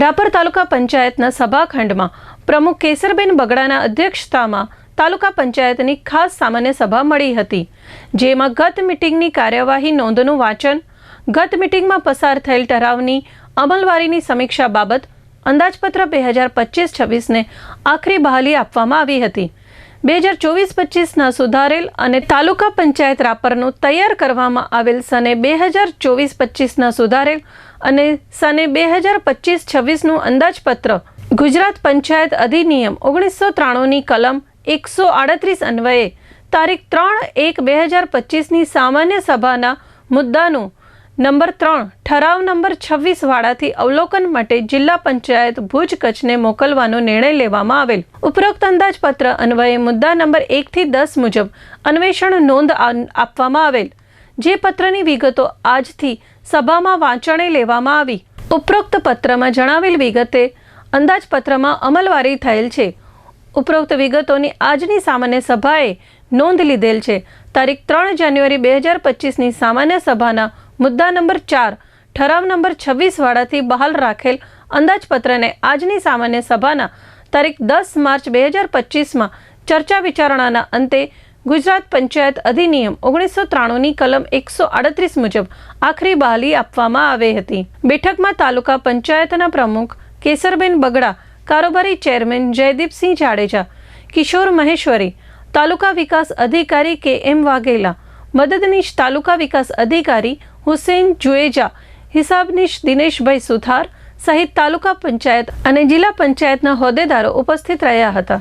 રાપર તાલુકા પંચાયતના સભાખંડમાં પ્રમુખ કેસરબેન બગડાના અધ્યક્ષતામાં તાલુકા પંચાયતની ખાસ સામાન્ય સભા મળી હતી, જેમાં ગત મિટિંગની કાર્યવાહી નોંધનું વાંચન, ગત મિટિંગમાં પસાર થયેલ ઠરાવની અમલવારીની સમીક્ષા બાબત અંદાજપત્ર બે હજાર પચીસ છવ્વીસને આખરી બહાલી આપવામાં આવી હતી. બે હજાર ચોવીસ પચીસના સુધારેલ અને તાલુકા પંચાયત રાપરનું તૈયાર કરવામાં આવેલ સને બે હજાર ચોવીસ પચીસના સુધારેલ અને સને બે હજાર પચીસ છવ્વીસનું અંદાજપત્ર ગુજરાત પંચાયત અધિનિયમ ઓગણીસો ત્રાણુંની કલમ એકસો આડત્રીસ અન્વયે તારીખ ત્રણ એક બે હજાર પચીસની સામાન્ય સભાના મુદ્દાનું નંબર ત્રણ, ઠરાવ નંબર છવ્વીસ વાળાથી અવલોકન માટે જિલ્લા પંચાયત ભુજ કચ્છને મોકલવાનો નિર્ણય લેવામાં આવેલ. ઉપરોક્ત અંદાજપત્ર અન્વયે મુદ્દા નંબર એકથી દસ મુજબ અન્વેષણ નોંધ આપવામાં આવેલ. જે પત્રની વિગતો આજથી સભામાં વાંચણે લેવામાં આવી. ઉપરોક્ત પત્રમાં જણાવેલ વિગતે અંદાજપત્રમાં અમલવારી થયેલ છે. ઉપરોક્ત વિગતોની આજની સામાન્ય સભાએ નોંધ લીધેલ છે. તારીખ ત્રણ જાન્યુઆરી બે હજાર પચીસની સામાન્ય સભાના મુદ્દા નંબર ચાર, ઠરાવ નંબર છવ્વીસ વાળાથી બહાલ રાખેલ અંદાજપત્રને આજની સામાન્ય સભાના તારીખ દસ માર્ચ બે હજાર પચીસમાં ચર્ચા વિચારણાના અંતે ગુજરાત પંચાયત અધિનિયમ ઓગણીસો ત્રાણુંની કલમ એકસો આડત્રીસ મુજબ આખરી બહાલી આપવામાં આવી હતી. બેઠકમાં તાલુકા પંચાયતના પ્રમુખ કેસરબેન બગડા, કારોબારી ચેરમેન જયદીપસિંહ જાડેજા, કિશોર મહેશ્વરી, તાલુકા વિકાસ અધિકારી કે એમ વાઘેલા મદદનીશ તાલુકા વિકાસ અધિકારી હુસેન જુએજા, હિસાબનીશ દિનેશભાઈ સુથાર સહિત તાલુકા પંચાયત અને જિલ્લા પંચાયતના હોદ્દેદારો ઉપસ્થિત રહ્યા હતા.